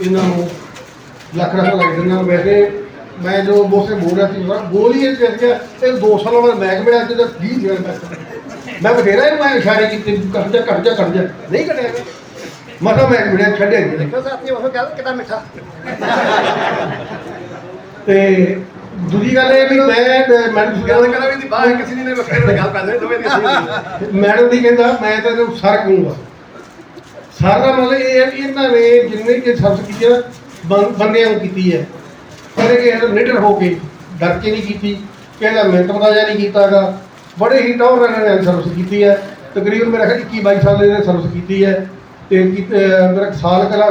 ਇਹਨਾਂ ਨੂੰ ਲੱਖ ਲੱਖ ਲੱਗ ਦਿੰਦਾ ਵੈਸੇ ਮੈਂ ਜੋ ਬੋਸੇ ਬੋਲ ਰਿਹਾ ਸੀ ਉਹ ਬੋਲ ਹੀ ਇਹ ਗਿਆ ਇਹ 2 ਸਾਲਾਂ ਬਾਅਦ ਮੈਕ ਮਿਲਿਆ ਤੇ 20 ਦਿਨ ਮੈਂ ਮੈਂ ਬਥੇਰਾ ਇਹਨੂੰ ਮੈਂ ਇਸ਼ਾਰੇ ਕੀਤੇ ਕੱਟ ਜਾ ਕੱਟ ਜਾ ਕੱਟ ਜਾ। ਨਹੀਂ ਕੱਟਿਆ ਇਹਨੇ। ਮਸਾ ਮੈਕ ਮਿਲਿਆ ਛੱਡਿਆ ਨਹੀਂ। ਸਾਥੀ ਉਹ ਗੱਲ ਕਿਦਾਂ ਮਿੱਠਾ। ਤੇ ਦੂਜੀ ਗੱਲ ਇਹ ਵੀ ਮੈਂ ਮੈਡਮ ਗੱਲ ਕਰਾਂ ਵੀ ਦੀ ਬਾਹਰ ਕਿਸੇ ਨੇ ਵੱਖਰੇ ਨਾਲ ਗੱਲ ਕਰਦੇ ਦੋਵੇਂ ਦੀ ਮੈਡਮ ਦੀ ਕਹਿੰਦਾ ਮੈਂ ਤਾਂ ਇਹਨੂੰ ਸਰ ਕਹੂੰਗਾ। ਸਾਰਾ ਮਤਲਬ ਇਹ ਹੈ ਵੀ ਇਹਨਾਂ ਨੇ ਜਿੰਨੇ ਕਿ ਸਬਸ ਕੀਤੀ ਹੈ ਬੰ- ਬੰਦਿਆਂ ਨੂੰ ਕੀਤੀ ਹੈ। ਕਦੇ ਕਿ ਇਹ ਨਿਡਰ ਹੋ ਕੇ ਡਰ ਕੇ ਨਹੀਂ ਕੀਤੀ। ਕਹਿੰਦਾ ਮਿੰਟ ਬਤਾਜਾ ਨਹੀਂ ਕੀਤਾਗਾ ਬੜੇ ਹੀ ਟੌਰ ਇਹਨਾਂ ਨੇ ਸਰਵਿਸ ਕੀਤੀ ਹੈ। ਤਕਰੀਬਨ ਮੇਰਾ ਖਿਆਲ 21 22 ਸਾਲ ਇਹਨੇ ਸਰਵਿਸ ਕੀਤੀ ਹੈ। ਤੇ ਕੀ- ਮੇਰਾ ਸਾਲ ਕਲਾ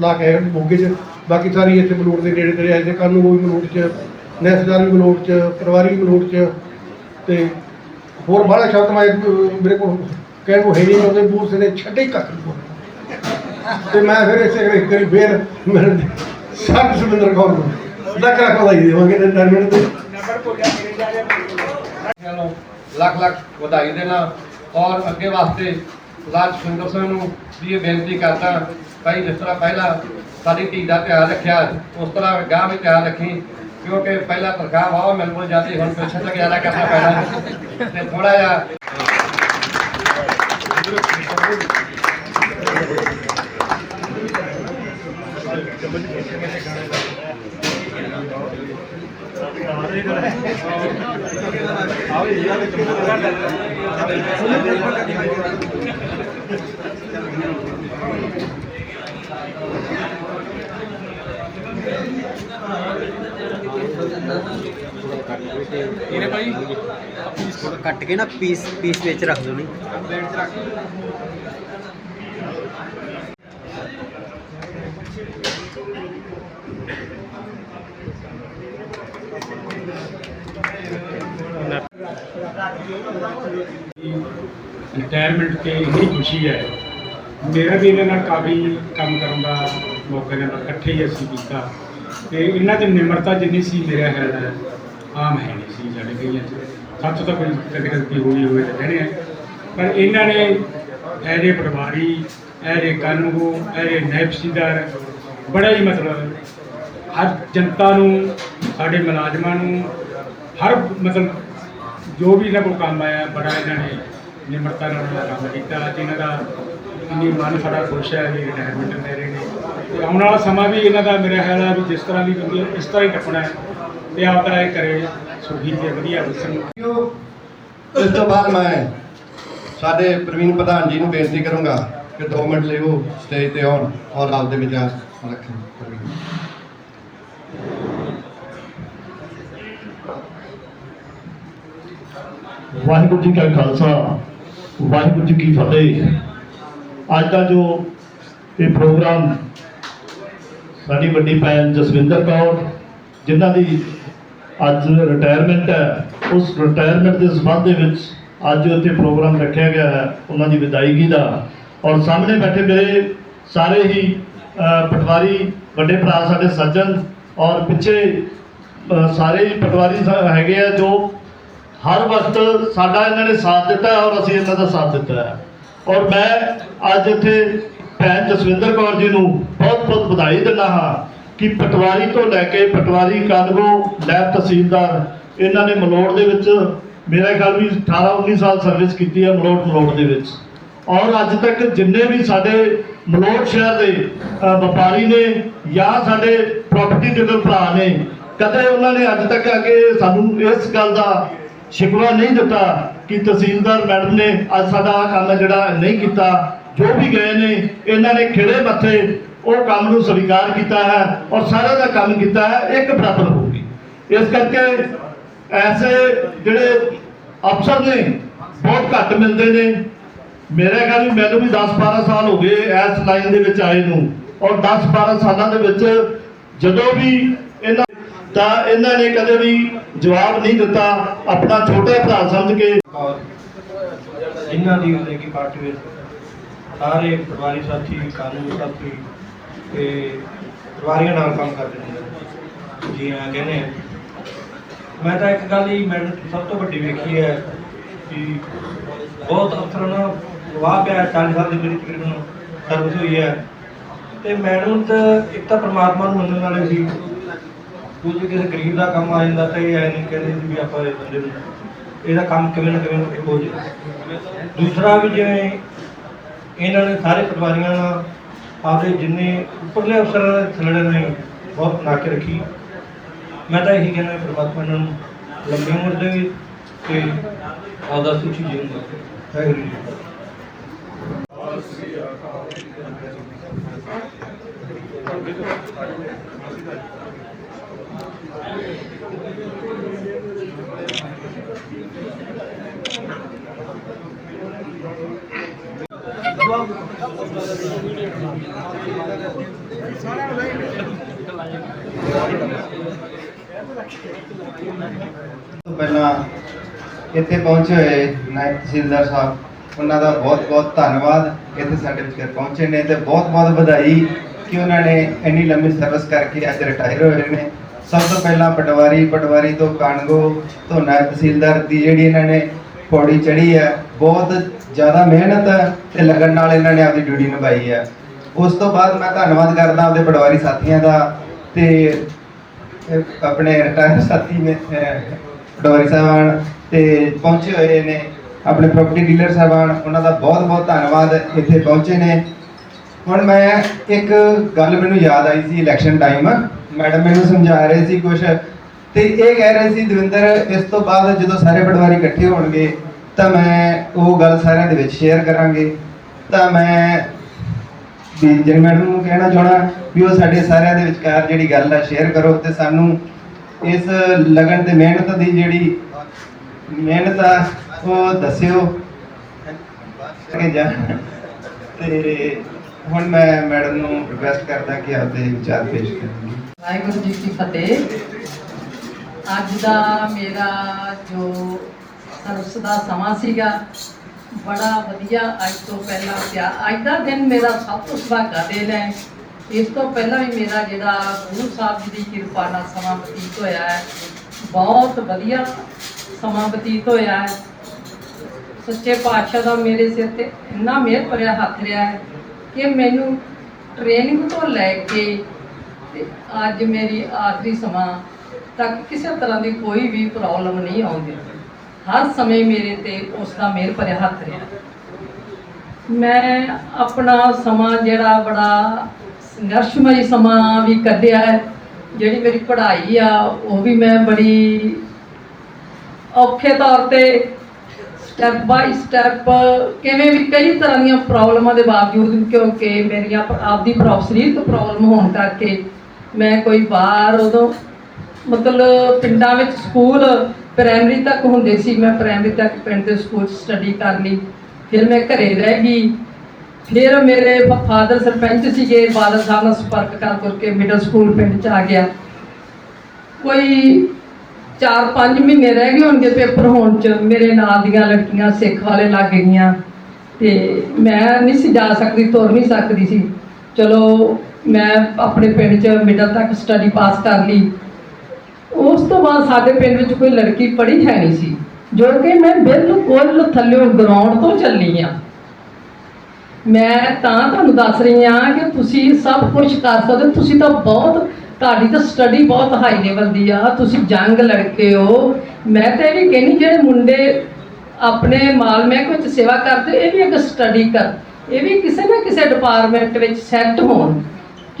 ਲਾ ਕੇ ਮੋਗੇ 'ਚ। ਬਾਕੀ ਸਾਰੀ ਇੱਥੇ ਮਲੋਟ ਦੇ ਨੇੜੇ ਤੇੜੇ ਆਏ ਤੇ ਕੱਲ ਨੂੰ ਉਹ ਵੀ ਮਲੋਟ 'ਚ ਨੈਸਦਾਰ ਵੀ ਮਲੋਟ 'ਚ ਪਰਿਵਾਰੀ ਵੀ 'ਚ ਤੇ ਹੋਰ ਬਾਹਲਾ ਸ਼ਬਦ ਮੈਂ ਮੇਰੇ ਕੋਲ ਕਹਿਣ ਨੂੰ ਹੈ ਨਹੀਂ, ਉਹਦੇ ਬੂਸ ਨੇ ਛੱਡੇ ਕੱਖ ਨਹੀਂ ਤੇ ਮੈਂ ਫਿਰ ਇਸੇ ਕਰੀ ਕਰੀ ਫੇਰ ਮੇਰੇ ਸਭ ਸੁਮਿੰਦਰ ਕੌਰ ਨੂੰ ਲੱਖ ਲੱਖ ਵਧਾਈ ਦੇਵਾਂਗੇ ਤੇ ਟਰਮਿਨਲ ਤੇ। ਲੱਖ ਲੱਖ ਵਧਾਈ ਦੇਣਾ ਔਰ ਅੱਗੇ ਵਾਸਤੇ ਲਾਲ ਸੁੰਦਰ ਸਿੰਘ ਨੂੰ ਵੀ ਇਹ ਬੇਨਤੀ ਕਰਦਾ ਭਾਈ ਜਿਸ ਤਰ੍ਹਾਂ ਪਹਿਲਾਂ ਸਾਡੀ ਧੀ ਦਾ ਧਿਆਨ ਰੱਖਿਆ, ਉਸ ਤਰ੍ਹਾਂ ਗਾਂ ਵੀ ਧਿਆਨ ਰੱਖੀ ਕਿਉਂਕਿ ਪਹਿਲਾਂ ਤਨਖਾਹ ਵਾਵਾ ਮਿਲ ਮੁਲ ਜਾਂਦੀ ਹੁਣ ਪਿੱਛੇ ਤੋਂ ਗੁਜ਼ਾਰਾ ਕਰਨਾ ਪੈਣਾ ਤੇ ਥੋੜਾ ਜਿਹਾ ਇਹਨੇ ਭਾਈ? ਕੱਟ ਕੇ ਨਾ ਪੀਸ ਪੀਸ ਵਿੱਚ ਰੱਖ ਦੋ ਨਹੀਂ ਰਿਟਾਇਰਮੈਂਟ ਤੇ ਇੰਨੀ ਖੁਸ਼ੀ ਹੈ। ਮੇਰਾ ਵੀ ਇਹਨਾਂ ਨਾਲ ਕਾਫੀ ਕੰਮ ਕਰਨ ਦਾ ਮੌਕਾ ਨਾਲ ਇਕੱਠੇ ਹੀ ਅਸੀਂ ਕੀਤਾ। ਤੇ ਇਹਨਾਂ ਦੀ ਨਿਮਰਤਾ ਜਿੰਨੀ ਸੀ ਮੇਰਾ ਖਿਆਲ ਹੈ ਆਮ ਹੈ ਨਹੀਂ ਸੀ ਸਾਡੇ ਕਈਆਂ ਚ। ਸੱਚ ਤਾਂ ਕੋਈ ਤਕਰੀਬੀ ਹੋਈ ਹੋਵੇ ਤਾਂ ਰਹਿਣੇ ਆ। ਪਰ ਇਹਨਾਂ ਨੇ ਐਰੇ ਪਰਿਵਾਰੀ ਐਰੇ ਕਾਨੂੰਗੋ ਐਰੇ ਨੈਪਸੀਦਾਰ ਬੜਾ ਹੀ ਮਤਲਬ ਹਰ ਜਨਤਾ ਨੂੰ, ਸਾਡੇ ਮੁਲਾਜ਼ਮਾਂ ਨੂੰ, ਹਰ ਮਤਲਬ ਜੋ ਵੀ ਇਹਨਾਂ ਕੋਲ ਕੰਮ ਆਇਆ, ਬੜਾ ਇਹਨਾਂ ਨੇ ਨਿਮਰਤਾ ਨਾਲ ਇਹਨਾਂ ਦਾ ਕੰਮ ਕੀਤਾ। ਅੱਜ ਇਹਨਾਂ ਦਾ ਇੰਨੀ ਮਨ ਸਾਡਾ ਖੁਸ਼ ਹੈ ਵੀ ਰਿਟਾਇਰਮੈਂਟ ਲੈ ਰਹੇ ਨੇ। ਤੇ ਆਉਣ ਵਾਲਾ ਸਮਾਂ ਵੀ ਇਹਨਾਂ ਦਾ ਮੇਰਾ ਖਿਆਲ ਹੈ ਵੀ ਜਿਸ ਤਰ੍ਹਾਂ ਦੀ ਬੰਦੀ ਇਸ ਤਰ੍ਹਾਂ ਹੀ ਟੱਪਣਾ ਹੈ ਤੇ ਆਪ ਤਰ੍ਹਾਂ ਇਹ ਕਰੇ ਸੁਖੀ ਤੇ ਵਧੀਆ ਵਸਣ ਇਸ ਤੋਂ ਬਾਅਦ ਮੈਂ ਸਾਡੇ ਪ੍ਰਵੀਨ ਪ੍ਰਧਾਨ ਜੀ ਨੂੰ ਬੇਨਤੀ ਕਰੂੰਗਾ ਕਿ 2 ਮਿੰਟ ਲਈ ਉਹ ਸਟੇਜ ਤੇ ਆਉਣ ਔਰ ਆਪਦੇ ਵਿਚਾਰ ਰੱਖਣ ਪ੍ਰਵੀਨ। ਵਾਹਿਗੁਰੂ ਜੀ ਕਾ ਖਾਲਸਾ ਵਾਹਿਗੁਰੂ ਜੀ ਕੀ ਫਤਿਹ। ਅੱਜ ਦਾ ਜੋ ਇਹ ਪ੍ਰੋਗਰਾਮ ਸਾਡੀ ਵੱਡੀ ਭੈਣ ਜਸਵਿੰਦਰ ਕੌਰ, ਜਿਨ੍ਹਾਂ ਦੀ ਅੱਜ ਰਿਟਾਇਰਮੈਂਟ ਹੈ, ਉਸ ਰਿਟਾਇਰਮੈਂਟ ਦੇ ਸੰਬੰਧ ਦੇ ਵਿੱਚ ਅੱਜ ਉੱਥੇ ਪ੍ਰੋਗਰਾਮ ਰੱਖਿਆ ਗਿਆ ਹੈ, ਉਹਨਾਂ ਦੀ ਵਿਦਾਇਗੀ ਦਾ। ਔਰ ਸਾਹਮਣੇ ਬੈਠੇ ਮੇਰੇ ਸਾਰੇ ਹੀ ਪਟਵਾਰੀ, ਵੱਡੇ ਭਰਾ ਸਾਡੇ ਸੱਜਣ ਔਰ ਪਿੱਛੇ ਸਾਰੇ ਹੀ ਪਟਵਾਰੀ ਹੈਗੇ ਆ ਜੋ ਹਰ ਵਕਤ ਸਾਡਾ ਇਹਨਾਂ ਨੇ ਸਾਥ ਦਿੱਤਾ ਔਰ ਅਸੀਂ ਇਹਨਾਂ ਦਾ ਸਾਥ ਦਿੱਤਾ ਹੈ। ਔਰ ਮੈਂ ਅੱਜ ਇੱਥੇ ਭੈਣ ਜਸਵਿੰਦਰ ਕੌਰ ਜੀ ਨੂੰ ਬਹੁਤ ਬਹੁਤ ਵਧਾਈ ਦਿੰਦਾ ਹਾਂ ਕਿ ਪਟਵਾਰੀ ਤੋਂ ਲੈ ਕੇ ਪਟਵਾਰੀ ਕਾਲਗੋ ਲੈਬ ਤਹਿਸੀਲਦਾਰ, ਇਹਨਾਂ ਨੇ ਮਲੋੜ ਦੇ ਵਿੱਚ ਮੇਰਾ ਖਿਆਲ ਵੀ 18 19 ਸਾਲ ਸਰਵਿਸ ਕੀਤੀ ਹੈ ਮਲੋੜ ਮਲੋੜ ਦੇ ਵਿੱਚ। ਔਰ ਅੱਜ ਤੱਕ ਜਿੰਨੇ ਵੀ ਸਾਡੇ ਮਲੋੜ ਸ਼ਹਿਰ ਦੇ ਵਪਾਰੀ ਨੇ ਜਾਂ ਸਾਡੇ ਪ੍ਰਾਪਰਟੀ ਡੀਲਰ ਭਰਾ ਨੇ, ਕਦੇ ਉਹਨਾਂ ਨੇ ਅੱਜ ਤੱਕ ਆ ਕੇ ਸਾਨੂੰ ਇਸ ਗੱਲ ਦਾ ਸ਼ਿਕਵਾ ਨਹੀਂ ਦਿੱਤਾ ਕਿ ਤਹਿਸੀਲਦਾਰ ਮੈਡਮ ਨੇ ਅੱਜ ਸਾਡਾ ਆਹ ਕੰਮ ਜਿਹੜਾ ਨਹੀਂ ਕੀਤਾ। ਜੋ ਵੀ ਗਏ ਨੇ, ਇਹਨਾਂ ਨੇ ਖਿੜੇ ਮੱਥੇ ਉਹ ਕੰਮ ਨੂੰ ਸਵੀਕਾਰ ਕੀਤਾ ਹੈ ਔਰ ਸਾਰਿਆਂ ਦਾ ਕੰਮ ਕੀਤਾ ਹੈ, ਇੱਕ ਬਰਾਬਰ ਹੋ ਗਈ ਇਸ ਕਰਕੇ ਐਸੇ ਜਿਹੜੇ ਅਫਸਰ ਨੇ, ਬਹੁਤ ਘੱਟ ਮਿਲਦੇ ਨੇ। ਮੇਰੇ ਖਿਆਲ ਵੀ ਮੈਨੂੰ ਵੀ 10 12 ਸਾਲ ਹੋ ਗਏ ਇਸ ਲਾਈਨ ਦੇ ਵਿੱਚ ਆਏ ਨੂੰ ਔਰ 10 12 ਸਾਲਾਂ ਦੇ ਵਿੱਚ ਜਦੋਂ ਵੀ ਇਹਨਾਂ ਤਾਂ ਇਹਨਾਂ ਨੇ ਕਦੇ ਵੀ ਜਵਾਬ ਨਹੀਂ ਦਿੱਤਾ, ਆਪਣਾ ਛੋਟਾ ਭਰਾ ਸਮਝ ਕੇ ਔਰ ਦੀ ਜ਼ਿੰਦਗੀ ਪਾਰਟੀ ਵਿੱਚ ਸਾਰੇ ਪਰਿਵਾਰੀ ਸਾਥੀ, ਕਾਨੂੰਨੀ ਸਾਥੀ ਤੇ ਪਰਿਵਾਰੀਆਂ ਨਾਲ ਕੰਮ ਕਰਦੇ ਨੇ। ਜੀ ਹਾਂ, ਕਹਿੰਦੇ ਆ। ਮੈਂ ਤਾਂ ਇੱਕ ਗੱਲ ਹੀ ਮੈਡਮ ਸਭ ਤੋਂ ਵੱਡੀ ਵੇਖੀ ਹੈ ਕਿ ਬਹੁਤ ਅਫਸਰਾਂ ਨਾਲ ਵਾਹ ਪਿਆ 40 ਸਾਲ ਦੀ ਮੇਰੀ ਤਕਰੀਬਨ ਸਰਵਿਸ ਹੋਈ ਹੈ। ਤੇ ਮੈਡਮ ਤਾਂ ਇੱਕ ਤਾਂ ਪਰਮਾਤਮਾ ਨੂੰ ਮੰਨਣ ਵਾਲੇ ਸੀ। ਕੁਝ ਕਿਸੇ ਗਰੀਬ ਦਾ ਕੰਮ ਆ ਜਾਂਦਾ ਤਾਂ ਇਹ ਨਹੀਂ ਕਹਿੰਦੇ ਵੀ ਆਪਾਂ ਇਹ ਬੰਦੇ ਨੂੰ ਇਹਦਾ ਕੰਮ ਕਿਵੇਂ ਨਾ ਕਿਵੇਂ ਹੋ ਜਾਏ। ਦੂਸਰਾ ਵੀ ਜਿਵੇਂ ਇਹਨਾਂ ਨੇ ਸਾਰੇ ਪਟਵਾਰੀਆਂ ਨਾਲ ਆਪਦੇ ਜਿੰਨੇ ਉੱਪਰਲੇ ਅਫਸਰਾਂ ਦੇ ਥੱਲੇ ਨੇ ਬਹੁਤ ਬਣਾ ਕੇ ਰੱਖੀ। ਮੈਂ ਤਾਂ ਇਹੀ ਕਹਿੰਦਾ ਪ੍ਰਮਾਤਮਾ ਇਹਨਾਂ ਨੂੰ ਲੰਬੀ ਉਮਰ ਦੇਵੇ ਤੇ ਆਪਦਾ ਸੁਖੀ ਜੀਵਨ ਦੇਵੇ ਵਾਹਿਗੁਰੂ ਜੀ ਪਹਿਲਾਂ ਇੱਥੇ ਪਹੁੰਚੇ ਹੋਏ ਨਾਇਬ ਤਹਿਸੀਲਦਾਰ ਸਾਹਿਬ, ਉਹਨਾਂ ਦਾ ਬਹੁਤ-ਬਹੁਤ ਧੰਨਵਾਦ ਇੱਥੇ ਸਾਡੇ ਵਿਚਕਾਰ ਪਹੁੰਚੇ ਨੇ ਤੇ ਬਹੁਤ-ਬਹੁਤ ਵਧਾਈ ਕਿ ਉਹਨਾਂ ਨੇ ਇੰਨੀ ਲੰਮੀ ਸਰਵਿਸ ਕਰਕੇ ਅੱਜ ਰਿਟਾਇਰ ਹੋਏ ਨੇ। ਸਭ ਤੋਂ ਪਹਿਲਾਂ ਪਟਵਾਰੀ ਪਟਵਾਰੀ ਤੋਂ ਕਾਨਗੋ ਤੋਂ ਨਾਇਬ ਤਹਿਸੀਲਦਾਰ ਦੀ ਜਿਹੜੀ ਇਹਨਾਂ ਨੇ ਪੌੜੀ ਚੜੀ ਹੈ ਬਹੁਤ ਜ਼ਿਆਦਾ ਮਿਹਨਤ ਤੇ ਲਗਨ ਨਾਲ ਇਹਨਾਂ ਨੇ ਆਪਦੀ ਡਿਊਟੀ ਨਿਭਾਈ ਹੈ। ਉਸ ਤੋਂ ਬਾਅਦ ਮੈਂ ਧੰਨਵਾਦ ਕਰਦਾ ਆਪਦੇ ਪਟਵਾਰੀ ਸਾਥੀਆਂ ਦਾ ਤੇ ਆਪਣੇ ਰਿਟਾਇਰ ਸਾਥੀ ਨੇ ਪਟਵਾਰੀ ਸਾਹਿਬਾਨ ਤੇ ਪਹੁੰਚੇ ਹੋਏ ਨੇ। ਆਪਣੇ ਪ੍ਰਾਪਰਟੀ ਡੀਲਰ ਸਾਹਿਬਾਨ, ਉਹਨਾਂ ਦਾ ਬਹੁਤ ਬਹੁਤ ਧੰਨਵਾਦ ਇੱਥੇ ਪਹੁੰਚੇ ਨੇ। ਹੁਣ ਮੈਂ ਇੱਕ ਗੱਲ ਮੈਨੂੰ ਯਾਦ ਆਈ ਸੀ ਇਲੈਕਸ਼ਨ ਟਾਈਮ ਮੈਡਮ ਮੈਨੂੰ ਸਮਝਾ ਰਹੇ ਸੀ ਕੁਝ ਤੇ ਇਹ ਕਹਿ ਰਹੇ ਸੀ ਦਵਿੰਦਰ, ਇਸ ਤੋਂ ਬਾਅਦ ਜਦੋਂ ਸਾਰੇ ਪਟਵਾਰੀ ਇਕੱਠੇ ਹੋਣਗੇ ਤਾਂ ਮੈਂ ਉਹ ਗੱਲ ਸਾਰਿਆਂ ਦੇ ਵਿੱਚ ਸ਼ੇਅਰ ਕਰਾਂਗੇ। ਤਾਂ ਮੈਂ ਵੀ ਜਿਹੜੀ ਮੈਡਮ ਨੂੰ ਕਹਿਣਾ ਚਾਹਣਾ ਵੀ ਉਹ ਸਾਡੇ ਸਾਰਿਆਂ ਦੇ ਵਿਚਕਾਰ ਜਿਹੜੀ ਗੱਲ ਆ ਸ਼ੇਅਰ ਕਰੋ ਤੇ ਸਾਨੂੰ ਇਸ ਲਗਨ ਤੇ ਮਿਹਨਤ ਦੀ ਜਿਹੜੀ ਮਿਹਨਤ ਆ, ਉਹ ਦੱਸਿਓ। ਕਿ ਤੇ ਹੁਣ ਮੈਂ ਮੈਡਮ ਨੂੰ ਰਿਕਵੈਸਟ ਕਰਦਾ ਕਿ ਆਪਦੇ ਵਿਚਾਰ ਪੇਸ਼ ਕਰਨ। ਵਾਹਿਗੁਰੂ ਜੀ ਕੀ ਫਤਿਹ। ਅੱਜ ਦਾ ਮੇਰਾ ਜੋ ਸਰਸ ਦਾ ਸਮਾਂ ਸੀਗਾ। ਬੜਾ ਵਧੀਆ ਅੱਜ ਤੋਂ ਪਹਿਲਾਂ ਪਿਆ। ਅੱਜ ਦਾ ਦਿਨ ਮੇਰਾ ਸਭ ਤੋਂ ਸੁਭਾਗਾ ਦਿਨ ਹੈ। ਇਸ ਤੋਂ ਪਹਿਲਾਂ ਵੀ ਮੇਰਾ ਜਿਹੜਾ ਗੁਰੂ ਸਾਹਿਬ ਜੀ ਦੀ ਕਿਰਪਾ ਨਾਲ ਸਮਾਂ ਬਤੀਤ ਹੋਇਆ ਹੈ। ਬਹੁਤ ਵਧੀਆ ਸਮਾਂ ਬਤੀਤ ਹੋਇਆ ਹੈ। ਸੱਚੇ ਪਾਤਸ਼ਾਹ ਦਾ ਮੇਰੇ ਸਿਰ ਤੇ ਇੰਨਾ ਮਿਹਰ ਭਰਿਆ ਹੱਥ ਰਿਹਾ ਹੈ ਕਿ ਮੈਨੂੰ ਟ੍ਰੇਨਿੰਗ ਤੋਂ ਲੈ ਕੇ ਤੇ ਅੱਜ ਮੇਰੀ ਆਖਰੀ ਸਮਾਂ ਤੱਕ ਕਿਸੇ ਤਰ੍ਹਾਂ ਦੀ ਕੋਈ ਵੀ ਪ੍ਰੋਬਲਮ ਨਹੀਂ ਆਉਂਦੀ। ਹਰ ਸਮੇਂ ਮੇਰੇ ਤੇ ਉਸ ਦਾ ਮਿਹਰ ਭਰਿਆ ਹੱਥ ਰਿਹਾ। ਮੈਂ ਆਪਣਾ ਸਮਾਂ ਜਿਹੜਾ ਬੜਾ ਸੰਘਰਸ਼ਮਈ ਸਮਾਂ ਵੀ ਕੱਢਿਆ ਹੈ, ਜਿਹੜੀ ਮੇਰੀ ਪੜ੍ਹਾਈ ਆ, ਉਹ ਵੀ ਮੈਂ ਬੜੀ ਔਖੇ ਤੌਰ ਤੇ ਸਟੈਪ ਬਾਈ ਸਟੈਪ ਕਿਵੇਂ ਵੀ ਕਈ ਤਰ੍ਹਾਂ ਦੀਆਂ ਪ੍ਰੋਬਲਮਾਂ ਦੇ ਬਾਵਜੂਦ ਕਿਉਂਕਿ ਮੇਰੀਆਂ ਪ- ਆਪਦੀ ਪ੍ਰੋਫੈਸਰੀਤ ਪ੍ਰੋਬਲਮ ਹੋਣ ਕਰਕੇ ਮੈਂ ਕੋਈ ਬਾਹਰ ਉਦੋਂ ਮਤਲਬ ਪਿੰਡਾਂ ਵਿੱਚ ਸਕੂਲ ਪ੍ਰਾਇਮਰੀ ਤੱਕ ਹੁੰਦੇ ਸੀ, ਮੈਂ ਪ੍ਰਾਇਮਰੀ ਤੱਕ ਪਿੰਡ ਦੇ ਸਕੂਲ 'ਚ ਸਟੱਡੀ ਕਰ ਲਈ। ਫਿਰ ਮੈਂ ਘਰੇ ਰਹਿ ਗਈ। ਫਿਰ ਮੇਰੇ ਫਾਦਰ ਸਰਪੰਚ ਸੀਗੇ ਫਾਦਰ ਸਾਹਿਬ ਨਾਲ ਸੰਪਰਕ ਕਰ ਕਰਕੇ ਮਿਡਲ ਸਕੂਲ ਪਿੰਡ 'ਚ ਆ ਗਿਆ। ਕੋਈ 4-5 ਮਹੀਨੇ ਰਹਿ ਗਏ ਹੋਣਗੇ ਪੇਪਰ ਹੋਣ 'ਚ। ਮੇਰੇ ਨਾਲ ਦੀਆਂ ਲੜਕੀਆਂ ਸਿੱਖ ਵਾਲੇ ਲੱਗ ਗਈਆਂ। ਤੇ ਮੈਂ ਨਹੀਂ ਸੀ ਜਾ ਸਕਦੀ, ਤੁਰ ਨਹੀਂ ਸਕਦੀ ਸੀ। ਚਲੋ, ਮੈਂ ਆਪਣੇ ਪਿੰਡ 'ਚ ਮਿਡਲ ਤੱਕ ਸਟੱਡੀ ਪਾਸ ਕਰ ਲਈ। ਉਸ ਤੋਂ ਬਾਅਦ ਸਾਡੇ ਪਿੰਡ ਵਿੱਚ ਕੋਈ ਲੜਕੀ ਪੜ੍ਹੀ ਹੈ ਨਹੀਂ ਸੀ, ਜੋ ਕਿ ਮੈਂ ਬਿਲਕੁਲ ਥੱਲਿਓਂ ਗਰਾਊਂਡ ਤੋਂ ਚੱਲੀ ਆ। ਮੈਂ ਤਾਂ ਤੁਹਾਨੂੰ ਦੱਸ ਰਹੀ ਹਾਂ ਕਿ ਤੁਸੀਂ ਸਭ ਕੁਝ ਕਰ ਸਕਦੇ ਹੋ। ਤੁਸੀਂ ਤਾਂ ਬਹੁਤ, ਤੁਹਾਡੀ ਤਾਂ ਸਟੱਡੀ ਬਹੁਤ ਹਾਈ ਲੈਵਲ ਦੀ ਆ। ਤੁਸੀਂ ਜੰਗ ਲੜਕੇ ਹੋ। ਮੈਂ ਤਾਂ ਇਹ ਵੀ ਕਹਿੰਦੀ, ਜਿਹੜੇ ਮੁੰਡੇ ਆਪਣੇ ਮਾਲ ਮਹਿਕ ਵਿੱਚ ਸੇਵਾ ਕਰਦੇ, ਇਹ ਵੀ ਇੱਕ ਸਟੱਡੀ ਕਰ, ਇਹ ਵੀ ਕਿਸੇ ਨਾ ਕਿਸੇ ਡਿਪਾਰਟਮੈਂਟ ਵਿੱਚ ਸੈੱਟ ਹੋਣ।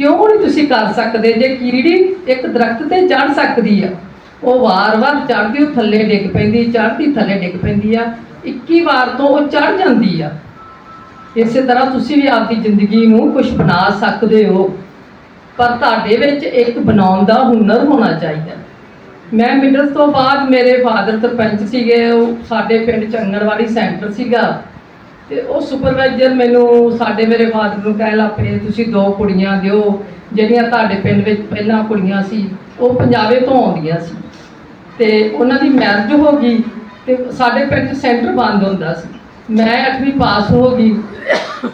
ਕਿਉਂ ਨਹੀਂ ਤੁਸੀਂ ਕਰ ਸਕਦੇ? ਜੇ ਕੀੜੀ ਇੱਕ ਦਰਖਤ ਤੇ ਚੜ ਸਕਦੀ ਆ, ਉਹ ਵਾਰ-ਵਾਰ ਚੜ੍ਹਦੀ, ਉਹ ਥੱਲੇ ਡਿੱਗ ਪੈਂਦੀ, ਚੜ੍ਹਦੀ, ਥੱਲੇ ਡਿੱਗ ਪੈਂਦੀ ਆ। 21 ਵਾਰ ਤੋਂ ਉਹ ਚੜ੍ਹ ਜਾਂਦੀ ਆ। ਇਸੇ ਤਰ੍ਹਾਂ ਤੁਸੀਂ ਵੀ ਆਪਦੀ ਜ਼ਿੰਦਗੀ ਨੂੰ ਕੁਝ ਬਣਾ ਸਕਦੇ ਹੋ। ਪਰ ਤੁਹਾਡੇ ਵਿੱਚ ਇੱਕ ਬਣਾਉਣ ਦਾ ਹੁਨਰ ਹੋਣਾ ਚਾਹੀਦਾ। ਮੈਂ ਮਿਡਲ ਤੋਂ ਬਾਅਦ ਮੇਰੇ ਫਾਦਰ ਸਰਪੰਚ ਸੀਗੇ, ਉਹ ਸਾਡੇ ਪਿੰਡ ਚ ਆਂਗਣਵਾੜੀ ਸੈਂਟਰ ਸੀਗਾ। ਤੇ ਉਹ ਸੁਪਰਵਾਈਜ਼ਰ ਮੈਨੂੰ ਸਾਡੇ ਮੇਰੇ ਫਾਦਰ ਨੂੰ ਕਹਿ ਲਾ ਪਏ, ਤੁਸੀਂ ਦੋ ਕੁੜੀਆਂ ਦਿਓ, ਜਿਹੜੀਆਂ ਤੁਹਾਡੇ ਪਿੰਡ ਵਿੱਚ ਪਹਿਲਾਂ ਕੁੜੀਆਂ ਸੀ, ਉਹ ਪੰਜਾਬੇ ਤੋਂ ਆਉਂਦੀਆਂ ਸੀ। ਤੇ ਉਹਨਾਂ ਦੀ ਮੈਰਿਜ ਹੋ ਗਈ ਤੇ ਸਾਡੇ ਪਿੰਡ 'ਚ ਸੈਂਟਰ ਬੰਦ ਹੁੰਦਾ ਸੀ। ਮੈਂ 8ਵੀਂ ਪਾਸ ਹੋ ਗਈ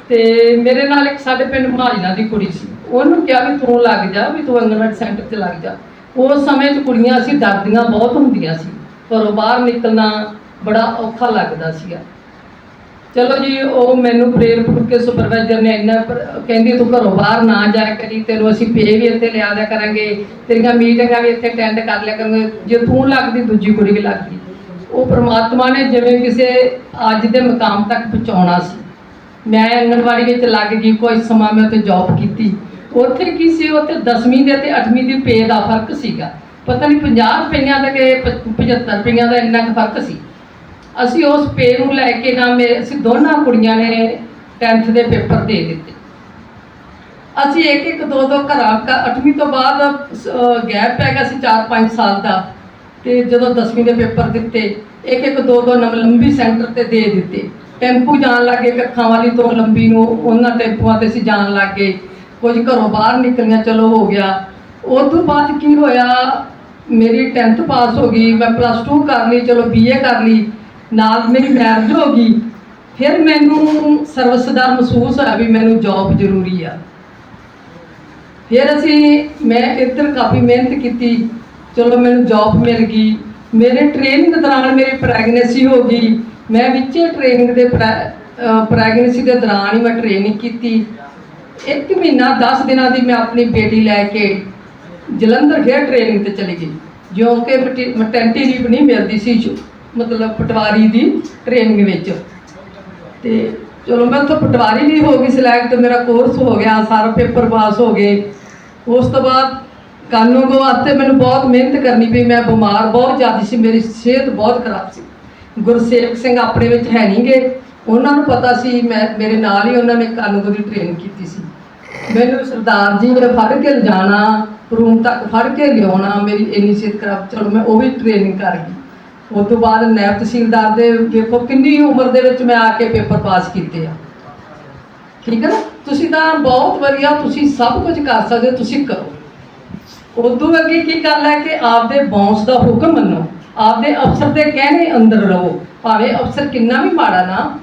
ਤੇ ਮੇਰੇ ਨਾਲ ਇੱਕ ਸਾਡੇ ਪਿੰਡ ਮਹਾਜਨਾ ਦੀ ਕੁੜੀ ਸੀ। ਉਹਨੂੰ ਕਿਹਾ ਵੀ ਤੂੰ ਲੱਗ ਜਾ, ਵੀ ਤੂੰ ਅੰਗਨਵਾੜੀ ਸੈਂਟਰ 'ਚ ਲੱਗ ਜਾ। ਉਸ ਸਮੇਂ 'ਚ ਕੁੜੀਆਂ ਸੀ ਡਰਦੀਆਂ ਬਹੁਤ ਹੁੰਦੀਆਂ ਸੀ। ਘਰੋਂ ਬਾਹਰ ਨਿਕਲਣਾ ਬੜਾ ਔਖਾ ਲੱਗਦਾ ਸੀਗਾ। ਚਲੋ ਜੀ, ਉਹ ਮੈਨੂੰ ਪ੍ਰੇਰ ਕੇ ਸੁਪਰਵਾਈਜ਼ਰ ਨੇ ਇੰਨਾ ਪਰ- ਕਹਿੰਦੀ, ਤੂੰ ਘਰੋਂ ਬਾਹਰ ਨਾ ਜਾਇਆ ਕਰੀ, ਤੈਨੂੰ ਅਸੀਂ ਪੇ ਵੀ ਇੱਥੇ ਲਿਆ ਦਿਆ ਕਰਾਂਗੇ, ਤੇਰੀਆਂ ਮੀਟਿੰਗਾਂ ਵੀ ਇੱਥੇ ਅਟੈਂਡ ਕਰ ਲਿਆ ਕਰਾਂਗੇ। ਜੇ ਤੂੰ ਲੱਗਦੀ, ਦੂਜੀ ਕੁੜੀ ਵੀ ਲੱਗਦੀ। ਉਹ ਪ੍ਰਮਾਤਮਾ ਨੇ ਜਿਵੇਂ ਕਿਸੇ ਅੱਜ ਦੇ ਮਕਾਮ ਤੱਕ ਪਹੁੰਚਾਉਣਾ ਸੀ। ਮੈਂ ਆਂਗਣਵਾੜੀ ਵਿੱਚ ਲੱਗ ਗਈ ਕੋਈ ਸਮਾਂ ਮੈਂ ਉੱਥੇ ਜੌਬ ਕੀਤੀ। ਉੱਥੇ ਕੀ ਸੀ, ਉੱਥੇ 10ਵੀਂ ਦੇ ਤੇ 8ਵੀਂ ਦੀ ਪੇ ਦਾ ਫ਼ਰਕ ਸੀਗਾ। ਪਤਾ ਨਹੀਂ 50 ਰੁਪਈਆਂ ਦਾ ਕਿ 75 ਰੁਪਈਆਂ ਦਾ ਇੰਨਾ ਕੁ ਫ਼ਰਕ ਸੀ। ਅਸੀਂ ਉਸ ਪੇ ਨੂੰ ਲੈ ਕੇ ਨਾ ਮੇ ਅਸੀਂ ਦੋਨਾਂ ਕੁੜੀਆਂ ਨੇ 10th ਦੇ ਪੇਪਰ ਦੇ ਦਿੱਤੇ। ਅਸੀਂ ਇੱਕ ਇੱਕ ਦੋ ਦੋ ਘਰਾਂ 8ਵੀਂ ਤੋਂ ਬਾਅਦ ਗੈਪ ਪੈ ਗਿਆ ਸੀ 4-5 ਸਾਲ ਦਾ। ਤੇ ਜਦੋਂ 10ਵੀਂ ਦੇ ਪੇਪਰ ਦਿੱਤੇ, ਇੱਕ ਇੱਕ ਦੋ ਦੋ ਨੰਬਰ ਲੰਬੀ ਸੈਂਟਰ ਤੇ ਦੇ ਦਿੱਤੇ। ਟੈਂਪੂ ਜਾਣ ਲੱਗੇ, ਕੱਖਾਂ ਵਾਲੀ ਤੋਂ ਲੰਬੀ ਨੂੰ, ਉਹਨਾਂ ਟੈਂਪੂਆਂ ਤੇ ਅਸੀਂ ਜਾਣ ਲੱਗੇ। ਕੁਝ ਘਰੋਂ ਬਾਹਰ ਨਿਕਲੀਆਂ, ਚਲੋ ਹੋ ਗਿਆ। ਉਸ ਤੋਂ ਬਾਅਦ ਕੀ ਹੋਇਆ, ਮੇਰੀ 10th ਪਾਸ ਹੋ ਗਈ, ਮੈਂ ਪਲੱਸ 2 ਕਰ ਲਈ, ਚਲੋ ਬੀਏ ਕਰ ਲਈ। ਨਾਲ ਮੇਰੀ ਮੈਰਿਜ ਹੋ ਗਈ, ਫਿਰ ਮੈਨੂੰ ਸਰਵਿਸ ਦਾ ਮਹਿਸੂਸ ਹੋਇਆ ਵੀ ਮੈਨੂੰ ਜੌਬ ਜ਼ਰੂਰੀ ਆ। ਫਿਰ ਅਸੀਂ, ਮੈਂ ਇੱਧਰ ਕਾਫੀ ਮਿਹਨਤ ਕੀਤੀ, ਚਲੋ ਮੈਨੂੰ ਜੌਬ ਮਿਲ ਗਈ। ਮੇਰੇ ਟ੍ਰੇਨਿੰਗ ਦੌਰਾਨ ਮੇਰੀ ਪ੍ਰੈਗਨੈਂਸੀ ਹੋ ਗਈ। ਮੈਂ ਵਿੱਚੇ ਟ੍ਰੇਨਿੰਗ ਦੇ ਪ੍ਰੈਗਨੈਂਸੀ ਦੇ ਦੌਰਾਨ ਹੀ ਮੈਂ ਟ੍ਰੇਨਿੰਗ ਕੀਤੀ। ਇੱਕ ਮਹੀਨਾ 10 ਦਿਨਾਂ ਦੀ ਮੈਂ ਆਪਣੀ ਬੇਟੀ ਲੈ ਕੇ ਜਲੰਧਰ ਫਿਰ ਟ੍ਰੇਨਿੰਗ ਤੇ ਚਲੀ ਗਈ, ਜੋ ਕਿ ਮਟੈਂਟੀ ਲੀਵ ਨਹੀਂ ਮਿਲਦੀ ਸੀ ਜੋ- ਮਤਲਬ ਪਟਵਾਰੀ ਦੀ ਟ੍ਰੇਨਿੰਗ ਵਿੱਚ। ਤੇ ਚਲੋ ਮੈਂ ਉੱਥੋਂ ਪਟਵਾਰੀ ਵੀ ਹੋ ਗਈ ਸਿਲੈਕਟ ਮੇਰਾ ਕੋਰਸ ਹੋ ਗਿਆ, ਸਾਰਾ ਪੇਪਰ ਪਾਸ ਹੋ ਗਏ। ਉਸ ਤੋਂ ਬਾਅਦ ਕਾਨੂੰਗੋ ਵਾਸਤੇ ਮੈਨੂੰ ਬਹੁਤ ਮਿਹਨਤ ਕਰਨੀ ਪਈ, ਮੈਂ ਬਿਮਾਰ ਬਹੁਤ ਜ਼ਿਆਦਾ ਸੀ, ਮੇਰੀ ਸਿਹਤ ਬਹੁਤ ਖਰਾਬ ਸੀ। ਗੁਰਸੇਵਕ ਸਿੰਘ ਆਪਣੇ ਵਿੱਚ ਹੈ ਨਹੀਂ ਗਏ ਉਹਨਾਂ ਨੂੰ ਪਤਾ ਸੀ, ਮੈਂ, ਮੇਰੇ ਨਾਲ ਹੀ ਉਹਨਾਂ ਨੇ ਕਾਨੂੰਗੋ ਦੀ ਟ੍ਰੇਨਿੰਗ ਕੀਤੀ ਸੀ। ਮੈਨੂੰ ਸਰਦਾਰ ਜੀ ਨੇ ਫੜ ਕੇ ਲਿਜਾਣਾ, ਰੂਮ ਤੱਕ ਫੜ ਕੇ ਲਿਆਉਣਾ, ਮੇਰੀ ਇੰਨੀ ਸਿਹਤ ਖਰਾਬ, ਚਲੋ ਮੈਂ ਉਹ ਵੀ ਟ੍ਰੇਨਿੰਗ ਕਰ ਗਈ। ਉਸ ਤੋਂ ਬਾਅਦ ਨਾਇਬ ਤਹਿਸੀਲਦਾਰ ਦੇ ਦੇਖੋ ਕਿੰਨੀ ਉਮਰ ਦੇ ਵਿੱਚ ਮੈਂ ਆ ਕੇ ਪੇਪਰ ਪਾਸ ਕੀਤੇ ਆ। ਠੀਕ ਹੈ ਨਾ? ਤੁਸੀਂ ਤਾਂ ਬਹੁਤ ਵਧੀਆ, ਤੁਸੀਂ ਸਭ ਕੁਝ ਕਰ ਸਕਦੇ ਹੋ, ਤੁਸੀਂ ਕਰੋ। ਉਦੋਂ ਅੱਗੇ ਕੀ ਗੱਲ ਹੈ ਕਿ ਆਪਦੇ ਬੌਂਸ ਦਾ ਹੁਕਮ ਮੰਨੋ। ਆਪਦੇ ਅਫਸਰ ਦੇ ਕਹਿਣੇ ਅੰਦਰ ਰਹੋ। ਭਾਵੇਂ ਅਫਸਰ ਕਿੰਨਾ ਵੀ ਮਾੜਾ ਨਾ,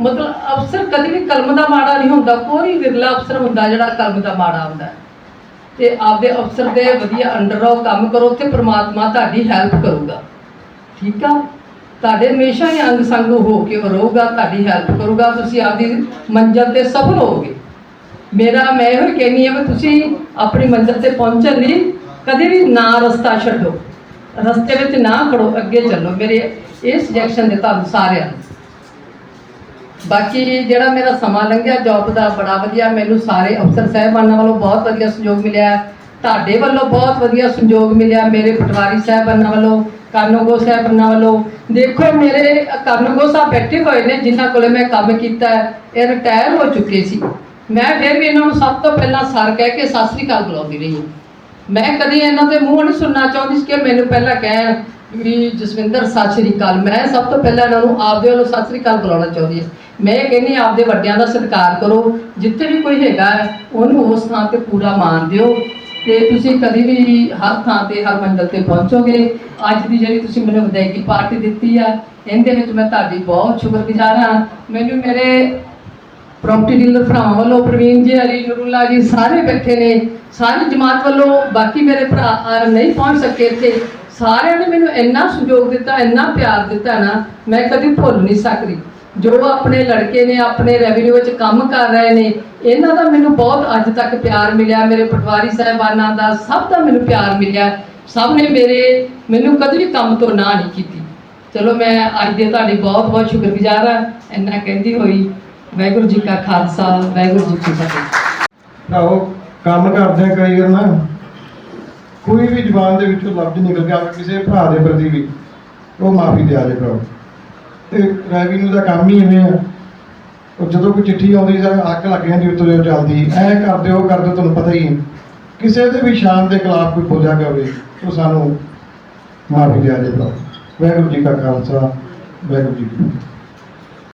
ਮਤਲਬ ਅਫਸਰ ਕਦੇ ਵੀ ਕਲਮ ਦਾ ਮਾੜਾ ਨਹੀਂ ਹੁੰਦਾ। ਕੋਈ ਵਿਰਲਾ ਅਫਸਰ ਹੁੰਦਾ ਜਿਹੜਾ ਕਲਮ ਦਾ ਮਾੜਾ ਹੁੰਦਾ ਹੈ। ਤੇ ਆਪਦੇ ਅਫਸਰ ਦੇ ਵਧੀਆ ਅੰਡਰ ਰਹੋ, ਕੰਮ ਕਰੋ, ਤੇ ਪ੍ਰਮਾਤਮਾ ਤੁਹਾਡੀ ਹੈਲਪ ਕਰੂਗਾ। ਠੀਕ ਆ? ਤੁਹਾਡੇ ਹਮੇਸ਼ਾ ਹੀ ਅੰਗ ਸੰਗ ਹੋ ਕੇ ਉਹ ਰਹੂਗਾ, ਤੁਹਾਡੀ ਹੈਲਪ ਕਰੂਗਾ, ਤੁਸੀਂ ਆਪਦੀ ਮੰਜ਼ਿਲ ਤੇ ਸਫਲ ਹੋਵੋਗੇ। ਮੇਰਾ, ਮੈਂ ਇਹੋ ਹੀ ਕਹਿੰਦੀ ਹਾਂ ਵੀ ਤੁਸੀਂ ਆਪਣੀ ਮੰਜ਼ਿਲ ਤੇ ਪਹੁੰਚਣ ਲਈ ਕਦੇ ਵੀ ਨਾ ਰਸਤਾ ਛੱਡੋ। ਰਸਤੇ ਵਿੱਚ ਨਾ ਖੜੋ, ਅੱਗੇ ਚੱਲੋ। ਮੇਰੇ ਇਹ ਸੁਜੈਸ਼ਨ ਦੇ ਤੁਹਾਨੂੰ ਸਾਰਿਆਂ ਨੂੰ। ਬਾਕੀ ਜਿਹੜਾ ਮੇਰਾ ਸਮਾਂ ਲੰਘਿਆ ਜੌਬ ਦਾ ਬੜਾ ਵਧੀਆ, ਮੈਨੂੰ ਸਾਰੇ ਅਫਸਰ ਸਾਹਿਬਾਨਾਂ ਵੱਲੋਂ ਬਹੁਤ ਵਧੀਆ ਸਹਿਯੋਗ ਮਿਲਿਆ। ਤੁਹਾਡੇ ਵੱਲੋਂ ਬਹੁਤ ਵਧੀਆ ਸੰਯੋਗ ਮਿਲਿਆ ਮੇਰੇ ਪਟਵਾਰੀ ਸਾਹਿਬਾਨਾਂ ਵੱਲੋਂ ਕਾਨੂੰਗੋ ਸਾਹਿਬਾਨਾਂ ਵੱਲੋਂ। ਦੇਖੋ ਮੇਰੇ ਕਾਨੂੰਗੋ ਸਾਹਿਬ ਬੈਠੇ ਹੋਏ ਨੇ ਜਿਨ੍ਹਾਂ ਕੋਲੇ ਮੈਂ ਕੰਮ ਕੀਤਾ ਇਹ ਰਿਟਾਇਰ ਹੋ ਚੁੱਕੇ ਸੀ। ਮੈਂ ਫਿਰ ਵੀ ਇਹਨਾਂ ਨੂੰ ਸਭ ਤੋਂ ਪਹਿਲਾਂ ਸਰ ਕਹਿ ਕੇ ਸਤਿ ਸ੍ਰੀ ਅਕਾਲ ਬੁਲਾਉਂਦੀ ਰਹੀ ਹਾਂ। ਮੈਂ ਕਦੀ ਇਹਨਾਂ ਦੇ ਮੂੰਹ ਨਹੀਂ ਸੁਣਨਾ ਚਾਹੁੰਦੀ ਸੀ ਕਿ ਮੈਨੂੰ ਪਹਿਲਾਂ ਕਹਿਣ ਵੀ ਜਸਵਿੰਦਰ ਸਤਿ ਸ੍ਰੀ ਅਕਾਲ। ਮੈਂ ਸਭ ਤੋਂ ਪਹਿਲਾਂ ਇਹਨਾਂ ਨੂੰ ਆਪਦੇ ਵੱਲੋਂ ਸਤਿ ਸ੍ਰੀ ਅਕਾਲ ਬੁਲਾਉਣਾ ਚਾਹੁੰਦੀ ਹਾਂ। ਮੈਂ ਇਹ ਕਹਿੰਦੀ ਆਪਦੇ ਵੱਡਿਆਂ ਦਾ ਸਤਿਕਾਰ ਕਰੋ। ਜਿੱਥੇ ਵੀ ਕੋਈ ਹੈਗਾ ਹੈ, ਉਹਨੂੰ ਉਸ ਥਾਂ ਤੇ ਪੂਰਾ ਮਾਣ ਦਿਓ। ਤੇ ਤੁਸੀਂ ਕਦੇ ਵੀ ਹਰ ਥਾਂ ਤੇ, ਹਰ ਮੰਡਲ ਤੇ ਪਹੁੰਚੋਗੇ। ਅੱਜ ਦੀ ਜਿਹੜੀ ਤੁਸੀਂ ਮੈਨੂੰ ਵਿਦਾਇਗੀ ਪਾਰਟੀ ਦਿੱਤੀ ਆ, ਇਹਦੇ ਵਿੱਚ ਮੈਂ ਤੁਹਾਡੀ ਬਹੁਤ ਸ਼ੁਕਰਗੁਜ਼ਾਰ ਹਾਂ। ਮੈਨੂੰ ਮੇਰੇ ਪ੍ਰੋਪਰਟੀ ਡੀਲਰ ਭਰਾਵਾਂ ਵੱਲੋਂ, ਪ੍ਰਵੀਨ ਜੀ, ਅਲੀ ਨੂਰੁੱਲਾ ਜੀ ਸਾਰੇ ਬੈਠੇ ਨੇ। ਸਾਰੀ ਜਮਾਤ ਵੱਲੋਂ, ਬਾਕੀ ਮੇਰੇ ਭਰਾ ਨਹੀਂ ਪਹੁੰਚ ਸਕੇ ਇੱਥੇ। ਸਾਰਿਆਂ ਨੇ ਮੈਨੂੰ ਇੰਨਾ ਸਹਿਯੋਗ ਦਿੱਤਾ, ਇੰਨਾ ਪਿਆਰ ਦਿੱਤਾ ਨਾ, ਮੈਂ ਕਦੀ ਭੁੱਲ ਨਹੀਂ ਸਕਦੀ। ਜੋ ਆਪਣੇ ਲੜਕੇ ਨੇ ਆਪਣੇ ਰੈਵਨਿਊ ਵਿੱਚ ਕੰਮ ਕਰ ਰਹੇ ਨੇ ਇਹਨਾਂ ਦਾ ਮੈਨੂੰ ਬਹੁਤ ਅੱਜ ਤੱਕ ਪਿਆਰ ਮਿਲਿਆ, ਮੇਰੇ ਪਟਵਾਰੀ ਸਾਹਿਬਾਨਾਂ ਦਾ ਸਭ ਦਾ ਮੈਨੂੰ ਪਿਆਰ ਮਿਲਿਆ। ਸਭ ਨੇ ਮੇਰੇ, ਮੈਨੂੰ ਕਦੇ ਵੀ ਕੰਮ ਤੋਂ ਨਾ ਨਹੀਂ ਕੀਤੀ। ਚਲੋ ਮੈਂ ਅੱਜ ਦੇ ਤੁਹਾਡੀ ਬਹੁਤ ਬਹੁਤ ਸ਼ੁਕਰਗੁਜ਼ਾਰ ਹਾਂ, ਇੰਨਾ ਕਹਿੰਦੀ ਹੋਈ, ਵਾਹਿਗੁਰੂ ਜੀ ਕਾ ਖਾਲਸਾ, ਵਾਹਿਗੁਰੂ ਜੀ ਕੀ ਫਤਿਹ। ਆਹੋ ਕੰਮ ਕਰਦੇ ਕਈ ਵਾਰ ਨਾ, ਕੋਈ ਵੀ ਜ਼ੁਬਾਨ ਦੇ ਵਿੱਚੋਂ ਲਫ਼ਜ਼ ਨਿਕਲ ਗਿਆ ਕਿਸੇ ਭਰਾ ਦੇ ਪ੍ਰਤੀ ਵੀ, ਉਹ ਮਾਫੀ ਦਿਆ ਜੇ ਭਰਾ ਤੇ ਰੈਵਨਿਊ ਦਾ ਕੰਮ ਹੀ ਇਵੇਂ ਆ। ਉਹ ਜਦੋਂ ਕੋਈ ਚਿੱਠੀ ਆਉਂਦੀ ਤਾਂ ਅੱਗ ਲੱਗ ਜਾਂਦੀ ਉੱਤੇ ਜੋ ਚੱਲਦੀ। ਐ ਕਰਦੇ ਉਹ ਕਰਦੇ ਤੁਹਾਨੂੰ ਪਤਾ ਹੀ ਹੈ। ਕਿਸੇ ਦੇ ਵੀ ਸ਼ਾਨ ਦੇ ਖਿਲਾਫ ਕੋਈ ਬੋਲਿਆ ਗਿਆ ਉਹ ਸਾਨੂੰ ਮਾਫੀ ਦੇ ਜੇ ਵਾਹਿਗੁਰੂ ਜੀ ਕਾ ਖਾਲਸਾ, ਵਾਹਿਗੁਰੂ ਜੀ ਕੀ